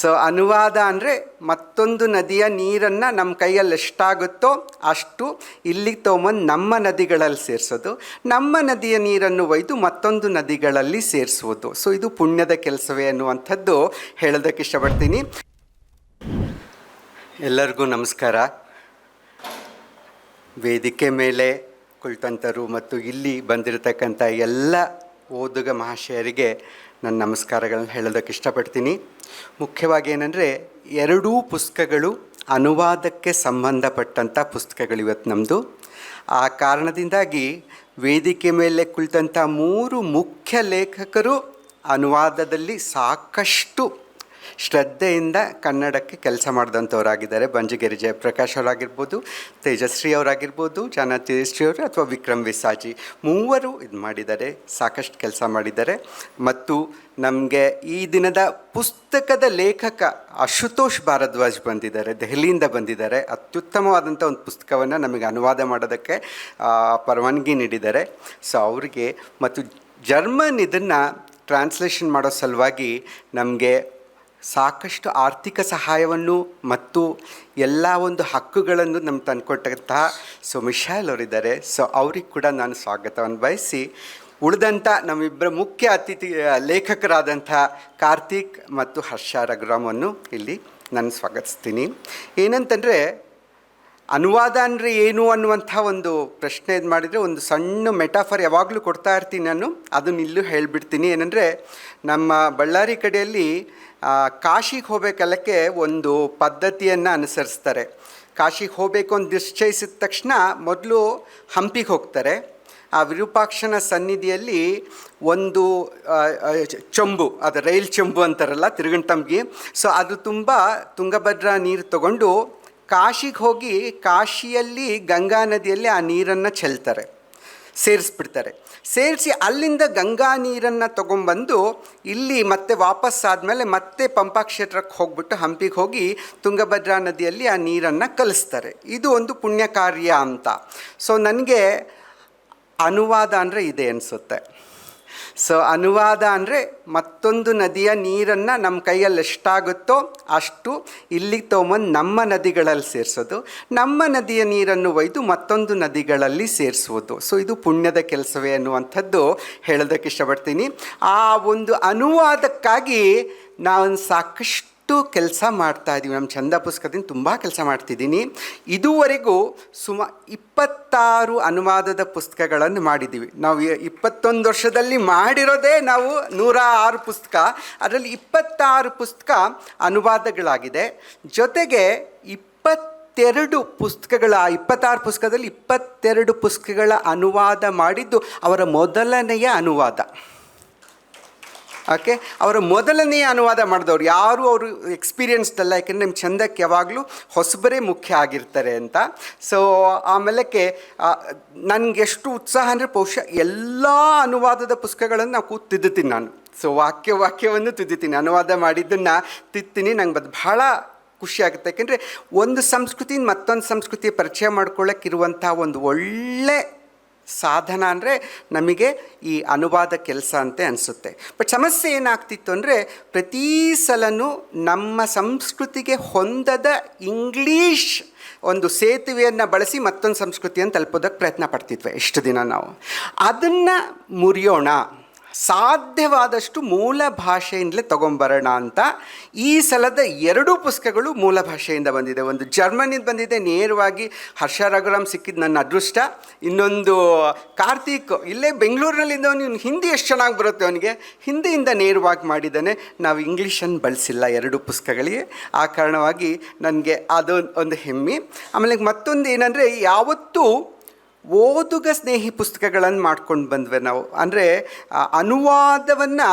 So ಅನುವಾದ ಅಂದರೆ ಮತ್ತೊಂದು ನದಿಯ ನೀರನ್ನು ನಮ್ಮ ಕೈಯಲ್ಲಿ ಎಷ್ಟಾಗುತ್ತೋ ಅಷ್ಟು ಇಲ್ಲಿಗೆ ತೊಗೊಂಬಂದು ನಮ್ಮ ನದಿಗಳಲ್ಲಿ ಸೇರಿಸೋದು. ನಮ್ಮ ನದಿಯ ನೀರನ್ನು ಒಯ್ದು ಮತ್ತೊಂದು ನದಿಗಳಲ್ಲಿ ಸೇರಿಸುವುದು. ಸೊ ಇದು ಪುಣ್ಯದ ಕೆಲಸವೇ ಅನ್ನುವಂಥದ್ದು ಹೇಳೋದಕ್ಕೆ ಇಷ್ಟಪಡ್ತೀನಿ. ಎಲ್ಲರಿಗೂ ನಮಸ್ಕಾರ. ವೇದಿಕೆ ಮೇಲೆ ಕುಳಿತಂಥರು ಮತ್ತು ಇಲ್ಲಿ ಬಂದಿರತಕ್ಕಂಥ ಎಲ್ಲ ಓದುಗ ಮಹಾಶಯರಿಗೆ ನನ್ನ ನಮಸ್ಕಾರಗಳನ್ನು ಹೇಳೋದಕ್ಕೆ ಇಷ್ಟಪಡ್ತೀನಿ. ಮುಖ್ಯವಾಗಿ ಏನಂದರೆ, ಎರಡೂ ಪುಸ್ತಕಗಳು ಅನುವಾದಕ್ಕೆ ಸಂಬಂಧಪಟ್ಟಂಥ ಪುಸ್ತಕಗಳು ಇವತ್ತು ನಮ್ಮದು ಆ ಕಾರಣದಿಂದಾಗಿ ವೇದಿಕೆ ಮೇಲೆ ಕುಳಿತಂಥ ಮೂರು ಮುಖ್ಯ ಲೇಖಕರು ಅನುವಾದದಲ್ಲಿ ಸಾಕಷ್ಟು ಶ್ರದ್ಧೆಯಿಂದ ಕನ್ನಡಕ್ಕೆ ಕೆಲಸ ಮಾಡಿದಂಥವರಾಗಿದ್ದಾರೆ. ಬಂಜಗೇರಿ ಜಯಪ್ರಕಾಶ್ ಅವರಾಗಿರ್ಬೋದು, ತೇಜಶ್ರೀ ಅವರಾಗಿರ್ಬೋದು ಜಾನ ತೇಜಸ್ವಿ ಅವರು ಅಥವಾ ವಿಕ್ರಮ್ ವಿಸಾಜಿ. ಮೂವರು ಇದು ಮಾಡಿದ್ದಾರೆ, ಸಾಕಷ್ಟು ಕೆಲಸ ಮಾಡಿದ್ದಾರೆ. ಮತ್ತು ನಮಗೆ ಈ ದಿನದ ಪುಸ್ತಕದ ಲೇಖಕ ಅಶುತೋಷ್ ಭಾರದ್ವಾಜ್ ಬಂದಿದ್ದಾರೆ, ದೆಹಲಿಯಿಂದ ಬಂದಿದ್ದಾರೆ. ಅತ್ಯುತ್ತಮವಾದಂಥ ಒಂದು ಪುಸ್ತಕವನ್ನು ನಮಗೆ ಅನುವಾದ ಮಾಡೋದಕ್ಕೆ ಪರವಾನಗಿ ನೀಡಿದ್ದಾರೆ. ಸೊ, ಅವರಿಗೆ ಮತ್ತು ಜರ್ಮನ್ ಇದನ್ನು ಟ್ರಾನ್ಸ್ಲೇಷನ್ ಮಾಡೋ ಸಲುವಾಗಿ ನಮಗೆ ಸಾಕಷ್ಟು ಆರ್ಥಿಕ ಸಹಾಯವನ್ನು ಮತ್ತು ಎಲ್ಲ ಒಂದು ಹಕ್ಕುಗಳನ್ನು ನಮ್ಗೆ ತಂದುಕೊಟ್ಟಂತಹ ಸೊ ಮಿಶಾಲ್ ಅವರಿದ್ದಾರೆ. ಸೊ ಅವ್ರಿಗೆ ಕೂಡ ನಾನು ಸ್ವಾಗತವನ್ನು ಬಯಸಿ, ಉಳಿದಂಥ ನಮ್ಮಿಬ್ಬರ ಮುಖ್ಯ ಅತಿಥಿ ಲೇಖಕರಾದಂಥ ಕಾರ್ತಿಕ್ ಮತ್ತು ಹರ್ಷ ರಘುರಾಮನ್ನು ಇಲ್ಲಿ ನಾನು ಸ್ವಾಗತಿಸ್ತೀನಿ. ಏನಂತಂದರೆ ಅನುವಾದ ಅಂದರೆ ಏನು ಅನ್ನುವಂಥ ಒಂದು ಪ್ರಶ್ನೆ ಇದು ಮಾಡಿದರೆ ಒಂದು ಸಣ್ಣ ಮೆಟಾಫರ್ ಯಾವಾಗಲೂ ಕೊಡ್ತಾ ಇರ್ತೀನಿ ನಾನು. ಅದನ್ನ ಇಲ್ಲೂ ಹೇಳಿಬಿಡ್ತೀನಿ. ಏನಂದರೆ, ನಮ್ಮ ಬಳ್ಳಾರಿ ಕಡೆಯಲ್ಲಿ ಕಾಶಿಗೆ ಹೋಗಬೇಕಲ್ಲಕ್ಕೆ ಒಂದು ಪದ್ಧತಿಯನ್ನು ಅನುಸರಿಸ್ತಾರೆ. ಕಾಶಿಗೆ ಹೋಗಬೇಕು ಅಂತ ನಿಶ್ಚಯಿಸಿದ ತಕ್ಷಣ ಮೊದಲು ಹಂಪಿಗೆ ಹೋಗ್ತಾರೆ. ಆ ವಿರೂಪಾಕ್ಷನ ಸನ್ನಿಧಿಯಲ್ಲಿ ಒಂದು ಚೊಂಬು, ಅದು ರೈಲ್ ಚೊಂಬು ಅಂತಾರಲ್ಲ ತಿರುಗಂಟಂಬಿ ಸೊ ಅದು ತುಂಬ ತುಂಗಭದ್ರಾ ನೀರು ತಗೊಂಡು ಕಾಶಿಗೆ ಹೋಗಿ ಕಾಶಿಯಲ್ಲಿ ಗಂಗಾ ನದಿಯಲ್ಲಿ ಆ ನೀರನ್ನು ಚೆಲ್ತಾರೆ, ಸೇರಿಸ್ಬಿಡ್ತಾರೆ. ಸೇರಿಸಿ ಅಲ್ಲಿಂದ ಗಂಗಾ ನೀರನ್ನು ತೊಗೊಂಬಂದು ಇಲ್ಲಿ ಮತ್ತೆ ವಾಪಸ್ ಆದಮೇಲೆ ಮತ್ತೆ ಪಂಪಾ ಕ್ಷೇತ್ರಕ್ಕೆ ಹೋಗ್ಬಿಟ್ಟು ಹಂಪಿಗೆ ಹೋಗಿ ತುಂಗಭದ್ರಾ ನದಿಯಲ್ಲಿ ಆ ನೀರನ್ನು ಕಲಿಸ್ತಾರೆ. ಇದು ಒಂದು ಪುಣ್ಯ ಕಾರ್ಯ ಅಂತ. ಸೊ ನನಗೆ ಅನುವಾದ ಅಂದರೆ ಇದೆ ಅನಿಸುತ್ತೆ. ಸೊ ಅನುವಾದ ಅಂದರೆ ಮತ್ತೊಂದು ನದಿಯ ನೀರನ್ನು ನಮ್ಮ ಕೈಯಲ್ಲಿ ಎಷ್ಟಾಗುತ್ತೋ ಅಷ್ಟು ಇಲ್ಲಿ ತೊಗೊಂಬಂದು ನಮ್ಮ ನದಿಗಳಲ್ಲಿ ಸೇರಿಸೋದು. ನಮ್ಮ ನದಿಯ ನೀರನ್ನು ಒಯ್ದು ಮತ್ತೊಂದು ನದಿಗಳಲ್ಲಿ ಸೇರಿಸುವುದು. ಸೊ ಇದು ಪುಣ್ಯದ ಕೆಲಸವೇ ಅನ್ನುವಂಥದ್ದು ಹೇಳೋದಕ್ಕೆ ಇಷ್ಟಪಡ್ತೀನಿ. ಆ ಒಂದು ಅನುವಾದಕ್ಕಾಗಿ ನಾನು ಸಾಕಷ್ಟು ಕೆಲಸ ಮಾಡ್ತಾ ಇದ್ದೀವಿ ನಮ್ಮ ಚಂದ ಪುಸ್ತಕದಿಂದ ತುಂಬ ಕೆಲಸ ಮಾಡ್ತಿದ್ದೀನಿ. ಇದುವರೆಗೂ ಸುಮ ಇಪ್ಪತ್ತಾರು ಅನುವಾದದ ಪುಸ್ತಕಗಳನ್ನು ಮಾಡಿದ್ದೀವಿ. ನಾವು ಇಪ್ಪತ್ತೊಂದು ವರ್ಷದಲ್ಲಿ ಮಾಡಿರೋದೇ ನಾವು ನೂರ ಆರು ಪುಸ್ತಕ. ಅದರಲ್ಲಿ ಇಪ್ಪತ್ತಾರು ಪುಸ್ತಕ ಅನುವಾದಗಳಾಗಿದೆ. ಜೊತೆಗೆ ಇಪ್ಪತ್ತೆರಡು ಪುಸ್ತಕಗಳ, ಇಪ್ಪತ್ತಾರು ಪುಸ್ತಕದಲ್ಲಿ ಇಪ್ಪತ್ತೆರಡು ಪುಸ್ತಕಗಳ ಅನುವಾದ ಮಾಡಿದ್ದು ಅವರ ಮೊದಲನೆಯ ಅನುವಾದ. ಓಕೆ? ಅವರ ಮೊದಲನೆಯ ಅನುವಾದ ಮಾಡಿದವ್ರು ಯಾರು? ಅವರು ಎಕ್ಸ್ಪೀರಿಯನ್ಸ್ಡ್ ಅಲ್ಲ, ಯಾಕೆಂದರೆ ನಿಮ್ಮ ಚಂದಕ್ಕೆ ಯಾವಾಗಲೂ ಹೊಸಬರೇ ಮುಖ್ಯ ಆಗಿರ್ತಾರೆ ಅಂತ. ಸೊ ಆಮೇಲಕ್ಕೆ ನನಗೆ ಎಷ್ಟು ಉತ್ಸಾಹ ಅಂದರೆ ಬಹುಶಃ ಎಲ್ಲ ಅನುವಾದದ ಪುಸ್ತಕಗಳನ್ನು ನಾವು ಕೂತು ತಿದ್ದುತ್ತೀನಿ ನಾನು. ಸೊ ವಾಕ್ಯ, ವಾಕ್ಯವನ್ನು ತಿದ್ದುತ್ತೀನಿ. ಅನುವಾದ ಮಾಡಿದ್ದನ್ನು ತಿತ್ತೀನಿ ನಂಗೆ ಅದು ಭಾಳ ಖುಷಿ ಆಗುತ್ತೆ. ಯಾಕೆಂದರೆ ಒಂದು ಸಂಸ್ಕೃತಿಯಿಂದ ಮತ್ತೊಂದು ಸಂಸ್ಕೃತಿ ಪರಿಚಯ ಮಾಡ್ಕೊಳ್ಳೋಕ್ಕಿರುವಂಥ ಒಂದು ಒಳ್ಳೆ ಸಾಧನ ಅಂದರೆ ನಮಗೆ ಈ ಅನುವಾದ ಕೆಲಸ ಅಂತ ಅನಿಸುತ್ತೆ. ಬಟ್ ಸಮಸ್ಯೆ ಏನಾಗ್ತಿತ್ತು ಅಂದರೆ ಪ್ರತಿ ಸಲನೂ ನಮ್ಮ ಸಂಸ್ಕೃತಿಗೆ ಹೊಂದದ ಇಂಗ್ಲೀಷ್ ಒಂದು ಸೇತುವೆಯನ್ನು ಬಳಸಿ ಮತ್ತೊಂದು ಸಂಸ್ಕೃತಿಯನ್ನು ತಲುಪೋದಕ್ಕೆ ಪ್ರಯತ್ನ ಪಡ್ತಿದ್ವಿ ಎಷ್ಟು ದಿನ ನಾವು. ಅದನ್ನು ಮುರಿಯೋಣ. ಸಾಧ್ಯವಾದಷ್ಟು ಮೂಲ ಭಾಷೆಯಿಂದಲೇ ತೊಗೊಂಬರೋಣ ಅಂತ ಈ ಸಲದ ಎರಡೂ ಪುಸ್ತಕಗಳು ಮೂಲ ಭಾಷೆಯಿಂದ ಬಂದಿದೆ. ಒಂದು ಜರ್ಮನಿಂದ ಬಂದಿದೆ, ನೇರವಾಗಿ ಹರ್ಷ ರಘುರಾಮ್ ಸಿಕ್ಕಿದ್ದು ನನ್ನ ಅದೃಷ್ಟ. ಇನ್ನೊಂದು ಕಾರ್ತಿಕ್, ಇಲ್ಲೇ ಬೆಂಗಳೂರಿನಲ್ಲಿಂದ ಅವನು ಹಿಂದಿ ಎಷ್ಟು ಚೆನ್ನಾಗಿ ಬರುತ್ತೆ ಅವನಿಗೆ? ಹಿಂದಿಯಿಂದ ನೇರವಾಗಿ ಮಾಡಿದ್ದಾನೆ. ನಾವು ಇಂಗ್ಲೀಷನ್ನು ಬಳಸಿಲ್ಲ ಎರಡು ಪುಸ್ತಕಗಳಿಗೆ. ಆ ಕಾರಣವಾಗಿ ನನಗೆ ಅದು ಒಂದು ಹೆಮ್ಮೆ. ಆಮೇಲೆ ಮತ್ತೊಂದು ಏನಂದರೆ, ಯಾವತ್ತೂ ಓದುಗ ಸ್ನೇಹಿ ಪುಸ್ತಕಗಳನ್ನು ಮಾಡ್ಕೊಂಡು ಬಂದ್ವಿ ನಾವು. ಅಂದರೆ ಅನುವಾದವನ್ನು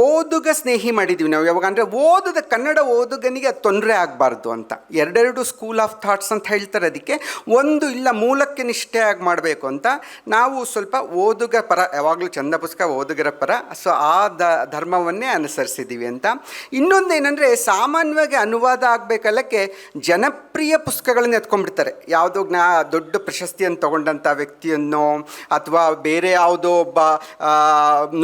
ಓದುಗ ಸ್ನೇಹಿ ಮಾಡಿದ್ದೀವಿ ನಾವು. ಯಾವಾಗ ಅಂದರೆ ಓದದ ಕನ್ನಡ ಓದುಗನಿಗೆ ತೊಂದರೆ ಆಗಬಾರ್ದು ಅಂತ. ಎರಡೆರಡು ಸ್ಕೂಲ್ ಆಫ್ ಥಾಟ್ಸ್ ಅಂತ ಹೇಳ್ತಾರೆ ಅದಕ್ಕೆ. ಒಂದು ಇಲ್ಲ ಮೂಲಕ್ಕೆ ನಿಷ್ಠೆಯಾಗಿ ಮಾಡಬೇಕು ಅಂತ. ನಾವು ಸ್ವಲ್ಪ ಓದುಗ ಪರ, ಯಾವಾಗಲೂ ಚಂದ ಪುಸ್ತಕ ಓದುಗರ ಪರ, ಸೊ ಆ ದ, ಧರ್ಮವನ್ನೇ ಅನುಸರಿಸಿದ್ದೀವಿ ಅಂತ. ಇನ್ನೊಂದು ಏನಂದರೆ ಸಾಮಾನ್ಯವಾಗಿ ಅನುವಾದ ಆಗಬೇಕಲ್ಲಕ್ಕೆ ಜನಪ್ರಿಯ ಪುಸ್ತಕಗಳನ್ನು ಎತ್ಕೊಂಡ್ಬಿಡ್ತಾರೆ. ಯಾವುದೋ ಜ್ಞಾ, ದೊಡ್ಡ ಪ್ರಶಸ್ತಿಯನ್ನು ತಗೊಂಡಂಥ ವ್ಯಕ್ತಿಯನ್ನು, ಅಥವಾ ಬೇರೆ ಯಾವುದೋ ಒಬ್ಬ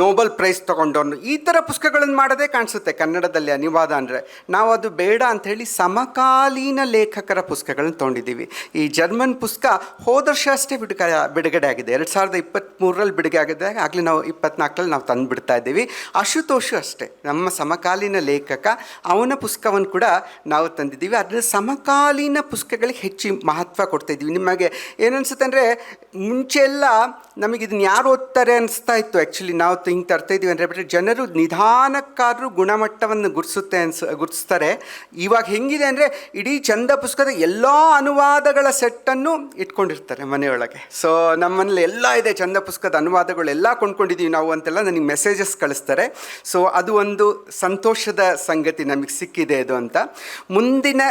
ನೋಬಲ್ ಪ್ರೈಸ್ ತಗೊಂಡವನು, ಈ ಥರ ಪುಸ್ತಕಗಳನ್ನು ಮಾಡೋದೇ ಕಾಣಿಸುತ್ತೆ ಕನ್ನಡದಲ್ಲಿ ಅನುವಾದ ಅಂದರೆ. ನಾವು ಅದು ಬೇಡ ಅಂಥೇಳಿ ಸಮಕಾಲೀನ ಲೇಖಕರ ಪುಸ್ತಕಗಳನ್ನು ತೊಗೊಂಡಿದ್ದೀವಿ. ಈ ಜರ್ಮನ್ ಪುಸ್ತಕ ಹೋದ ವರ್ಷ ಅಷ್ಟೇ ಬಿಡುಗಡೆ ಬಿಡುಗಡೆ ಆಗಿದೆ. ಎರಡು ಸಾವಿರದ ಇಪ್ಪತ್ತ್ಮೂರರಲ್ಲಿ ಬಿಡುಗಡೆ ಆಗಿದೆ. ಆಗಲಿ ನಾವು ಇಪ್ಪತ್ನಾಲ್ಕರಲ್ಲಿ ನಾವು ತಂದುಬಿಡ್ತಾ ಇದ್ದೀವಿ. ಅಶುತೋಷು ಅಷ್ಟೇ, ನಮ್ಮ ಸಮಕಾಲೀನ ಲೇಖಕ. ಅವನ ಪುಸ್ತಕವನ್ನು ಕೂಡ ನಾವು ತಂದಿದ್ದೀವಿ. ಅದರ ಸಮಕಾಲೀನ ಪುಸ್ತಕಗಳಿಗೆ ಹೆಚ್ಚು ಮಹತ್ವ ಕೊಡ್ತಾ ಇದ್ದೀವಿ ನಿಮಗೆ ಏನನ್ಸುತ್ತೆ ಅಂದರೆ ಮುಂಚೆ ಎಲ್ಲ ನಮಗೆ ಇದನ್ನ ಯಾರು ಓದ್ತಾರೆ ಅನಿಸ್ತಾ ಇತ್ತು. ಆ್ಯಕ್ಚುಲಿ ನಾವು ಹಿಂಗೆ ತರ್ತಾ ಇದ್ದೀವಿ ಅಂದರೆ ಬಿಟ್ಟರೆ ಜನರು ನಿಧಾನಕ್ಕಾದ್ರೂ ಗುಣಮಟ್ಟವನ್ನು ಗುರುತಿಸುತ್ತೆ ಅನ್ಸ ಗುರುತಿಸ್ತಾರೆ ಇವಾಗ ಹೆಂಗಿದೆ ಅಂದರೆ ಇಡೀ ಚಂದ ಪುಸ್ತಕದ ಎಲ್ಲ ಅನುವಾದಗಳ ಸೆಟ್ಟನ್ನು ಇಟ್ಕೊಂಡಿರ್ತಾರೆ ಮನೆಯೊಳಗೆ. ಸೊ ನಮ್ಮನೇಲಿ ಎಲ್ಲ ಇದೆ ಚಂದ ಪುಸ್ತಕದ ಅನುವಾದಗಳೆಲ್ಲ ಕೊಂಡ್ಕೊಂಡಿದ್ದೀವಿ ನಾವು ಅಂತೆಲ್ಲ ನನಗೆ ಮೆಸೇಜಸ್ ಕಳಿಸ್ತಾರೆ. ಸೊ ಅದು ಒಂದು ಸಂತೋಷದ ಸಂಗತಿ ನಮಗೆ ಸಿಕ್ಕಿದೆ ಇದು ಅಂತ. ಮುಂದಿನ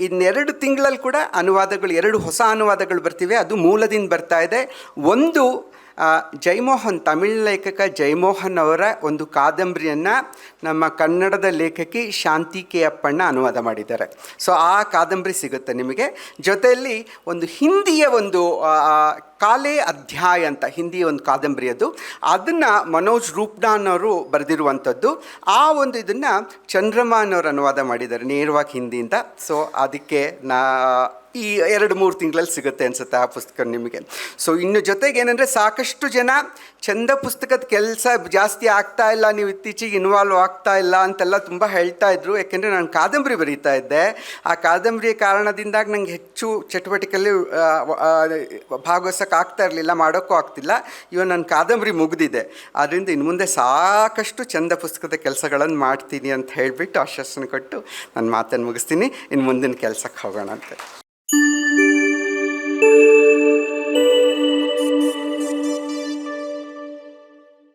ಇನ್ನೆರಡು ತಿಂಗಳಲ್ಲಿ ಕೂಡ ಅನುವಾದಗಳು, ಎರಡು ಹೊಸ ಅನುವಾದಗಳು ಬರ್ತಿವೆ. ಅದು ಮೂಲದಿಂದ ಬರ್ತಾ ಇದೆ. ಒಂದು ಜೈಮೋಹನ್ ತಮಿಳ್ ಲೇಖಕ ಜೈಮೋಹನ್ ಅವರ ಒಂದು ಕಾದಂಬರಿಯನ್ನು ನಮ್ಮ ಕನ್ನಡದ ಲೇಖಕಿ ಶಾಂತಿ ಕೆ ಅಪ್ಪಣ್ಣ ಅನುವಾದ ಮಾಡಿದ್ದಾರೆ. ಸೊ ಆ ಕಾದಂಬರಿ ಸಿಗುತ್ತೆ ನಿಮಗೆ. ಜೊತೆಯಲ್ಲಿ ಒಂದು ಹಿಂದಿಯ ಒಂದು ಕಾಲೇ ಅಧ್ಯಾಯ ಅಂತ ಹಿಂದಿಯ ಒಂದು ಕಾದಂಬರಿ ಅದು. ಅದನ್ನು ಮನೋಜ್ ರೂಪ್ಡಾನ್ ಅವರು ಬರೆದಿರುವಂಥದ್ದು. ಆ ಒಂದು ಇದನ್ನು ಚಂದ್ರಮಾನ್ ಅವರು ಅನುವಾದ ಮಾಡಿದ್ದಾರೆ ನೇರವಾಗಿ ಹಿಂದಿಯಿಂದ. ಸೊ ಅದಕ್ಕೆ ನಾ ಈ ಎರಡು ಮೂರು ತಿಂಗಳಲ್ಲಿ ಸಿಗುತ್ತೆ ಅನ್ಸುತ್ತೆ ಆ ಪುಸ್ತಕ ನಿಮಗೆ. ಸೊ ಇನ್ನು ಜೊತೆಗೆ ಏನಂದರೆ ಸಾಕಷ್ಟು ಜನ ಚಂದ ಪುಸ್ತಕದ ಕೆಲಸ ಜಾಸ್ತಿ ಆಗ್ತಾ ಇಲ್ಲ, ನೀವು ಇತ್ತೀಚೆಗೆ ಇನ್ವಾಲ್ವ್ ಆಗ್ತಾ ಇಲ್ಲ ಅಂತೆಲ್ಲ ತುಂಬ ಹೇಳ್ತಾ ಇದ್ರು. ಯಾಕೆಂದರೆ ನಾನು ಕಾದಂಬರಿ ಬರೀತಾ ಇದ್ದೆ. ಆ ಕಾದಂಬರಿಯ ಕಾರಣದಿಂದಾಗಿ ನನಗೆ ಹೆಚ್ಚು ಚಟುವಟಿಕೆಯಲ್ಲಿ ಭಾಗವಹಿಸೋಕೆ ಆಗ್ತಾ ಇರಲಿಲ್ಲ, ಮಾಡೋಕ್ಕೂ ಆಗ್ತಿಲ್ಲ. ಇವಾಗ ನನ್ನ ಕಾದಂಬರಿ ಮುಗಿದಿದೆ. ಆದ್ದರಿಂದ ಇನ್ನು ಮುಂದೆ ಸಾಕಷ್ಟು ಚಂದ ಪುಸ್ತಕದ ಕೆಲಸಗಳನ್ನು ಮಾಡ್ತೀನಿ ಅಂತ ಹೇಳಿಬಿಟ್ಟು ಆಶ್ವಾಸನೆ ಕೊಟ್ಟು ನನ್ನ ಮಾತನ್ನು ಮುಗಿಸ್ತೀನಿ. ಇನ್ನು ಮುಂದಿನ ಕೆಲಸಕ್ಕೆ ಹೋಗೋಣ ಅಂತ.